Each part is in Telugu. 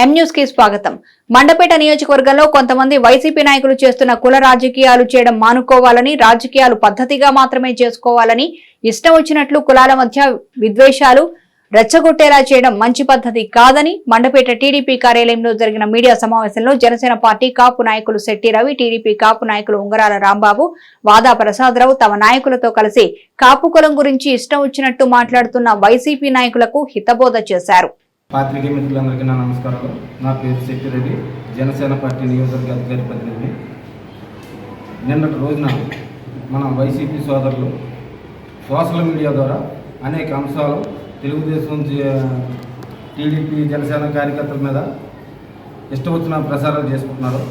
ఎం కి స్వాగతం. మండపేట నియోజకవర్గంలో కొంతమంది వైసీపీ నాయకులు చేస్తున్న కుల రాజకీయాలు చేయడం మానుకోవాలని రాజకీయాలు పద్ధతిగా మాత్రమే చేసుకోవాలని ఇష్టం వచ్చినట్లు కులాల మధ్య విద్వేషాలు రెచ్చగొట్టేలా చేయడం మంచి పద్ధతి కాదని మండపేట టీడీపీ కార్యాలయంలో జరిగిన మీడియా సమావేశంలో జనసేన పార్టీ కాపు నాయకులు శెట్టి రవి టీడీపీ కాపు నాయకులు ఉంగరాల రాంబాబు వాదా ప్రసాదరావు తమ నాయకులతో కలిసి కాపు కులం గురించి ఇష్టం వచ్చినట్టు మాట్లాడుతున్న వైసీపీ నాయకులకు హితబోధ చేశారు. పాత్రికే మిత్రులందరికీ నా నమస్కారాలు. నా పేరు శక్తిరెడ్డి. జనసేన పార్టీ నియోజకవర్గ అధికారి ప్రతినిధి. నిన్నటి రోజున మన వైసీపీ సోదరులు సోషల్ మీడియా ద్వారా అనేక అంశాలు తెలుగుదేశం టీడీపీ జనసేన కార్యకర్తల మీద ఇష్టం వచ్చిన ప్రసారాలు చేసుకుంటున్నారు.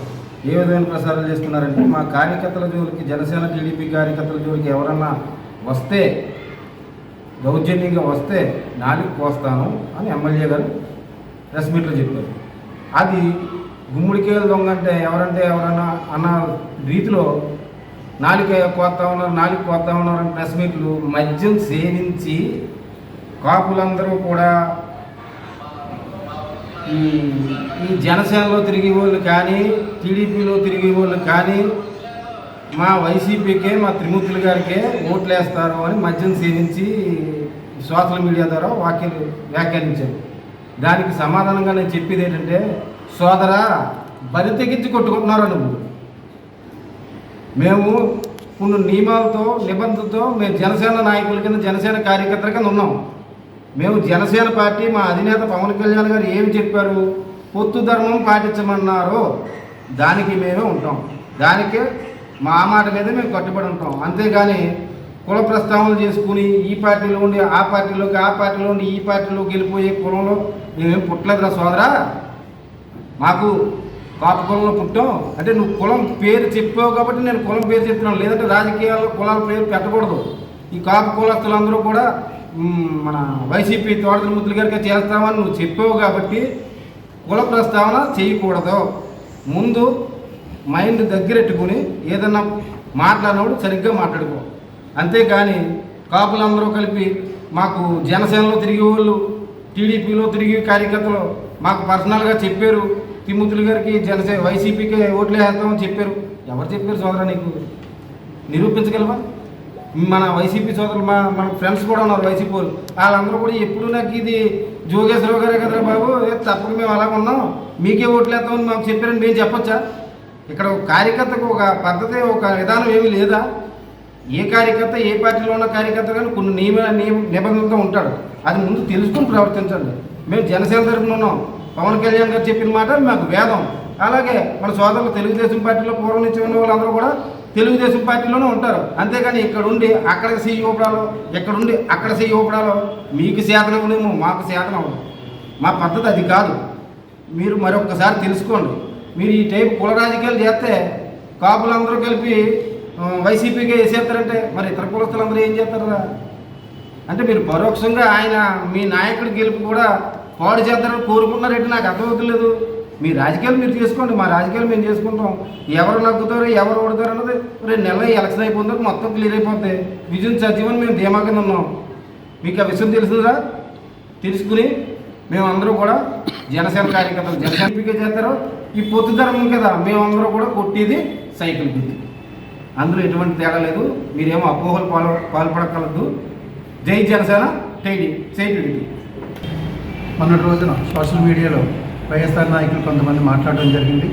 ఏ విధమైన ప్రసారాలు చేస్తున్నారంటే మా కార్యకర్తల జోలికి జనసేన టీడీపీ కార్యకర్తల జోలికి ఎవరన్నా వస్తే దౌర్జన్యంగా వస్తే నాలుగు కోస్తాను అని ఎమ్మెల్యే గారు ప్రెస్ మీట్లో చెప్పారు. అది గుమ్మడికాయలు దొంగ అంటే ఎవరంటే ఎవరన్నా అన్న రీతిలో నాలుక కోస్తా ఉన్నారు నాలుగు కోస్తా ఉన్నారు అని ప్రెస్ మీట్లు మద్యం సేవించి కాపులందరూ కూడా ఈ జనసేనలో తిరిగే వాళ్ళు కానీ టీడీపీలో తిరిగే వాళ్ళు కానీ మా వైసీపీకే మా త్రిమూర్తులు గారికే ఓట్లు వేస్తారు అని మద్యం సేవించి సోషల్ మీడియా ద్వారా వాక్యాలు వ్యాఖ్యానించారు. దానికి సమాధానంగా నేను చెప్పేది ఏంటంటే సోదరా బరి తెగించి కొట్టుకుంటున్నారు నువ్వు మేము కొన్ని నియమాలతో నిబంధనతో మేము జనసేన నాయకుల కింద జనసేన కార్యకర్తల కింద ఉన్నాం. మేము జనసేన పార్టీ మా అధినేత పవన్ కళ్యాణ్ గారు ఏమి చెప్పారు? పొత్తు ధర్మం పాటించమన్నారు దానికి మేమే ఉంటాం. దానికి మా మాట మీద మేము కట్టుబడి ఉంటాం. అంతేగాని కుల ప్రస్తావనలు చేసుకుని ఈ పార్టీలో ఉండి ఆ పార్టీలోకి ఆ పార్టీలో ఉండి ఈ పార్టీలోకి వెళ్ళిపోయే కులంలో మేమేం పుట్టలేదురా సోదరా. మాకు కాపు కులంలో పుట్టాం. అంటే నువ్వు కులం పేరు చెప్పావు కాబట్టి నేను కులం పేరు చెప్తున్నాను. లేదంటే రాజకీయాల్లో కులాల పేరు పెట్టకూడదు. ఈ కాపు కులస్తులందరూ కూడా మన వైసీపీ తోటల ముద్దుల గారికి చేస్తామని నువ్వు చెప్పావు కాబట్టి కుల ప్రస్తావన చేయకూడదు. ముందు మైండ్ దగ్గరెట్టుకుని ఏదన్నా మాట్లాడినప్పుడు సరిగ్గా మాట్లాడుకో. అంతేకాని కాపులందరూ కలిపి మాకు జనసేనలో తిరిగే వాళ్ళు టీడీపీలో తిరిగి కార్యకర్తలు మాకు పర్సనల్గా చెప్పారు. తిమ్మతులు గారికి జనసే వైసీపీకి ఓట్లు వేస్తామని చెప్పారు. ఎవరు చెప్పారు సోదరా నీకు? నిరూపించగలవా? మన వైసీపీ సోదరులు మా మన ఫ్రెండ్స్ కూడా ఉన్నారు వైసీపీ వాళ్ళు. వాళ్ళందరూ కూడా ఎప్పుడు నాకు ఇది జోగేశ్వరరావు గారే కదరా బాబు తప్పక మేము అలాగ ఉన్నాం మీకే ఓట్లు వేస్తామని మాకు చెప్పారని మేము చెప్పొచ్చా? ఇక్కడ ఒక కార్యకర్తకు ఒక పద్ధతి ఒక విధానం ఏమీ లేదా? ఏ కార్యకర్త ఏ పార్టీలో ఉన్న కార్యకర్త కానీ కొన్ని నియమ నియమ నిబంధనలతో ఉంటాడు. అది ముందు తెలుసుకుని ప్రవర్తించండి. మేము జనసేన తరఫున ఉన్నాం. పవన్ కళ్యాణ్ గారు చెప్పిన మాట మాకు వేదం. అలాగే మన సోదరులు తెలుగుదేశం పార్టీలో పూర్వం నుంచి ఉన్న వాళ్ళందరూ కూడా తెలుగుదేశం పార్టీలోనే ఉంటారు. అంతేగాని ఇక్కడ ఉండి అక్కడ సీఈ ఇవ్వడాలో ఇక్కడ ఉండి అక్కడ సీఈ ఇవ్వడాలో మీకు శాతనవునేమో మాకు సేతనం మా పద్ధతి అది కాదు. మీరు మరొకసారి తెలుసుకోండి. మీరు ఈ టైపు కుల రాజకీయాలు చేస్తే కాపులందరూ కలిపి వైసీపీకే వేసేస్తారంటే మరి ఇతర కులస్తులందరూ ఏం చేస్తారా అంటే మీరు పరోక్షంగా ఆయన మీ నాయకుడి గెలుపు కూడా పాడు చేద్దారని కోరుకున్నారంటే నాకు అర్థమవుతలేదు. మీ రాజకీయాలు మీరు చేసుకోండి. మా రాజకీయాలు మేము చేసుకుంటాం. ఎవరు నగ్గుతారు ఎవరు ఓడతారు అన్నది రెండు నెలలు ఎలక్షన్ అయిపోతుంది మొత్తం క్లియర్ అయిపోతాయి. విజయం సత్యమని మేము ధీమా కింద ఉన్నాం. మీకు ఆ విషయం తెలుసుదా తెలుసుకుని మేమందరూ కూడా జనసేన కార్యకర్తలు జనసేనపీకే చేస్తారు. ఈ పొత్తు ధర్మం కదా మేమందరూ కూడా కొట్టేది సైకిల్ గుర్తు అందులో ఎటువంటి తేడా లేదు. మీరేమో అపోహలు పాల్ పాల్పడగలదు జై జనసేన టైడి సైటిడి మొన్నటి రోజున సోషల్ మీడియాలో వైఎస్ఆర్ నాయకులు కొంతమంది మాట్లాడడం జరిగింది.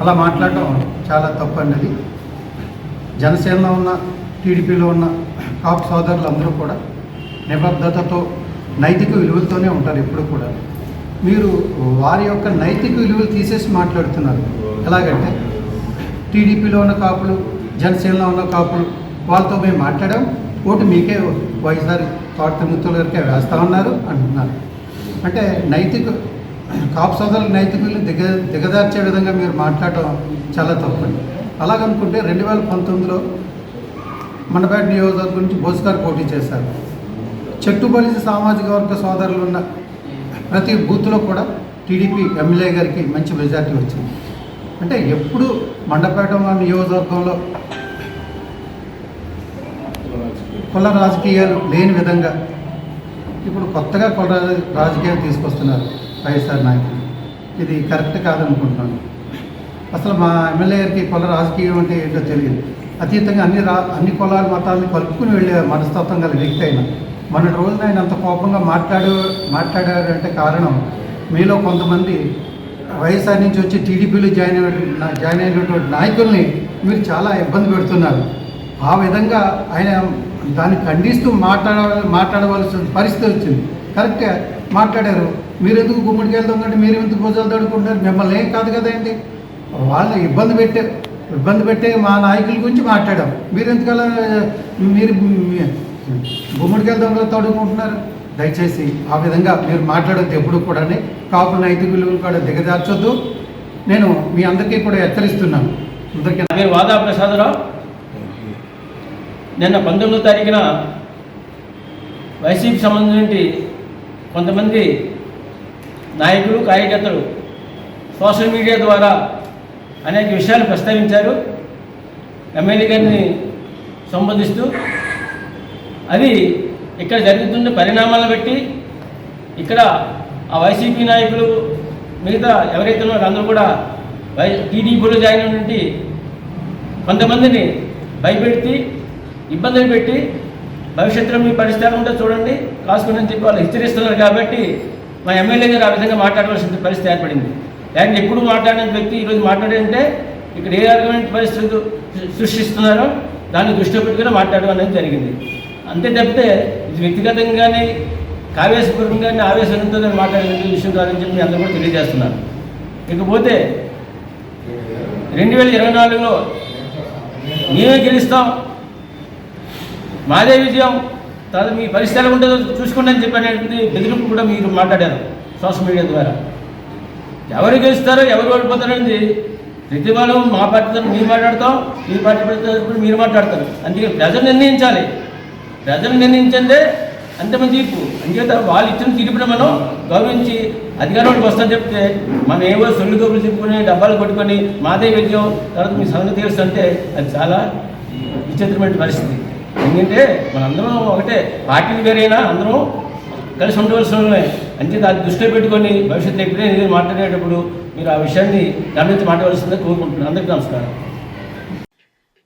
అలా మాట్లాడటం చాలా తప్పు అండి జనసేనలో ఉన్న టీడీపీలో ఉన్న కాపు సోదరులు అందరూ కూడా నిబద్ధతతో నైతిక విలువలతోనే ఉంటారు ఎప్పుడు కూడా. మీరు వారి యొక్క నైతిక విలువలు తీసేసి మాట్లాడుతున్నారు. ఎలాగంటే టీడీపీలో ఉన్న కాపులు జనసేనలో ఉన్న కాపులు వాళ్ళతో మేము మాట్లాడాం. ఓటు మీకే వైఎస్ఆర్ కోటముత్తుల గారికి వేస్తా ఉన్నారు అంటున్నారు. అంటే నైతిక కాపు సోదరుల నైతిక విలువలు దిగ దిగదార్చే విధంగా మీరు మాట్లాడటం చాలా తప్పండి. అలాగనుకుంటే రెండు వేల పంతొమ్మిదిలో మండపేట నియోజకవర్గం నుంచి బోస్ గారు పోటీ చేశారు. చెట్టుబలిసి సామాజిక వర్గ సోదరులు ఉన్న ప్రతి బూత్లో కూడా టీడీపీ ఎమ్మెల్యే గారికి మంచి మెజార్టీ వచ్చింది. అంటే ఎప్పుడు మండపేట నియోజకవర్గంలో కుల రాజకీయాలు లేని విధంగా ఇప్పుడు కొత్తగా కుల రాజ- రాజకీయాలు తీసుకొస్తున్నారు వైఎస్ఆర్ నాయకులు. ఇది కరెక్ట్ కాదనుకుంటున్నాను. అసలు మా ఎమ్మెల్యే గారికి కుల రాజకీయం అంటే ఏంటో తెలియదు. అతీతంగా అన్ని రా అన్ని కులాల మతాలను కలుపుకుని వెళ్ళే మనస్తత్వం గల వ్యక్తి అయినా మన రోజున ఆయన అంత కోపంగా మాట్లాడు మాట్లాడారంటే కారణం మీలో కొంతమంది వైఎస్ఆర్ నుంచి వచ్చి టీడీపీలో జాయిన్ అయిన జాయిన్ అయినటువంటి నాయకుల్ని మీరు చాలా ఇబ్బంది పెడుతున్నారు. ఆ విధంగా ఆయన దాన్ని ఖండిస్తూ మాట్లాడ మాట్లాడవలసిన పరిస్థితి వచ్చింది. కరెక్ట్గా మాట్లాడారు. మీరు ఎందుకు గుమ్మడికాయలు దొంగంటే మీరు ఎందుకు భుజాలు తడుకుంటారు మిమ్మల్ని ఏం కాదు కదండి వాళ్ళని ఇబ్బంది పెట్టే ఇబ్బంది పెట్టే మా నాయకుల గురించి మాట్లాడాం. మీరు ఎందుకలా మీరు గుమ్మడికాయలు దొంగలు అడుగుకుంటున్నారు దయచేసి ఆ విధంగా మీరు మాట్లాడొద్దు ఎప్పుడు కూడా కాపు నైతికులు కూడా దిగజార్చొద్దు. నేను మీ అందరికీ కూడా హెచ్చరిస్తున్నాను. అందరికీ నా వాదా ప్రసాదరావు నిన్న పంతొమ్మిదో తారీఖున వైసీపీ సంబంధించి కొంతమంది నాయకులు కార్యకర్తలు సోషల్ మీడియా ద్వారా అనేక విషయాలు ప్రస్తావించారు. ఎమ్మెల్యే గారిని సంబోధిస్తూ అది ఇక్కడ జరుగుతున్న పరిణామాలను బట్టి ఇక్కడ ఆ వైసీపీ నాయకులు మిగతా ఎవరైతే ఉన్నారో అందరూ కూడా వై టీడీపీలో జాయిన్ అయినటువంటి కొంతమందిని భయపెట్టి ఇబ్బందులు పెట్టి భవిష్యత్తులో మీ పరిస్థితి ఎలా ఉంటుందో చూడండి. రాసుకుని అని చెప్పి వాళ్ళు హెచ్చరిస్తున్నారు కాబట్టి మా ఎమ్మెల్యే గారు ఆ విధంగా మాట్లాడవలసిన పరిస్థితి ఏర్పడింది. లేకపోతే ఎప్పుడు మాట్లాడిన వ్యక్తి ఈరోజు మాట్లాడంటే ఇక్కడ ఏ రకమైన పరిస్థితులు సృష్టిస్తున్నారో దాన్ని దృష్టిలో పెట్టుకుని మాట్లాడడం అనేది జరిగింది. అంతే తప్పితే ఇది వ్యక్తిగతంగానే కావేశపూర్వకంగానే ఆవేశంతో మాట్లాడే విషయం కాదని చెప్పి అందరూ కూడా తెలియజేస్తున్నారు. ఇకపోతే రెండు వేల ఇరవై నాలుగులో మేమే గెలుస్తాం మాదే విజయం తర్వాత మీ పరిస్థితి ఎలా ఉంటుందో చూసుకోండి అని చెప్పి బెదిరింపు కూడా మీరు మాట్లాడారు సోషల్ మీడియా ద్వారా. ఎవరు గెలుస్తారో ఎవరు ఓడిపోతారో అనేది ప్రతి వాళ్ళు మా పార్టీ తరఫున మీరు మాట్లాడతాం మీ పార్టీ తరఫున మీరు మాట్లాడతారు. అందుకే ప్రజలు నిర్ణయించాలి. ప్రజలు నిర్ణయించండి అంతిమ తీర్పు. అంచేత వాళ్ళు ఇచ్చిన తీర్పును మనం గౌరవించి అధికారంలోకి వస్తాం చెప్తే మనం ఏవో సొల్లు గోపులు చెప్పుకొని డబ్బాలు కొట్టుకొని మాదే విజయం తర్వాత మీ సంగతి తెలుసు అంటే అది చాలా విచిత్రమైన పరిస్థితి. ఎందుకంటే మనందరం ఒకటే పార్టీలు వేరైనా అందరం కలిసి ఉండవలసిన వాళ్ళమే. అంతే దాన్ని దృష్టిలో పెట్టుకొని భవిష్యత్తులో ఎప్పుడైనా మాట్లాడేటప్పుడు మీరు ఆ విషయాన్ని గమనించి మాట్లాడవలసిందే కోరుకుంటున్నాను. అందరికీ నమస్కారం.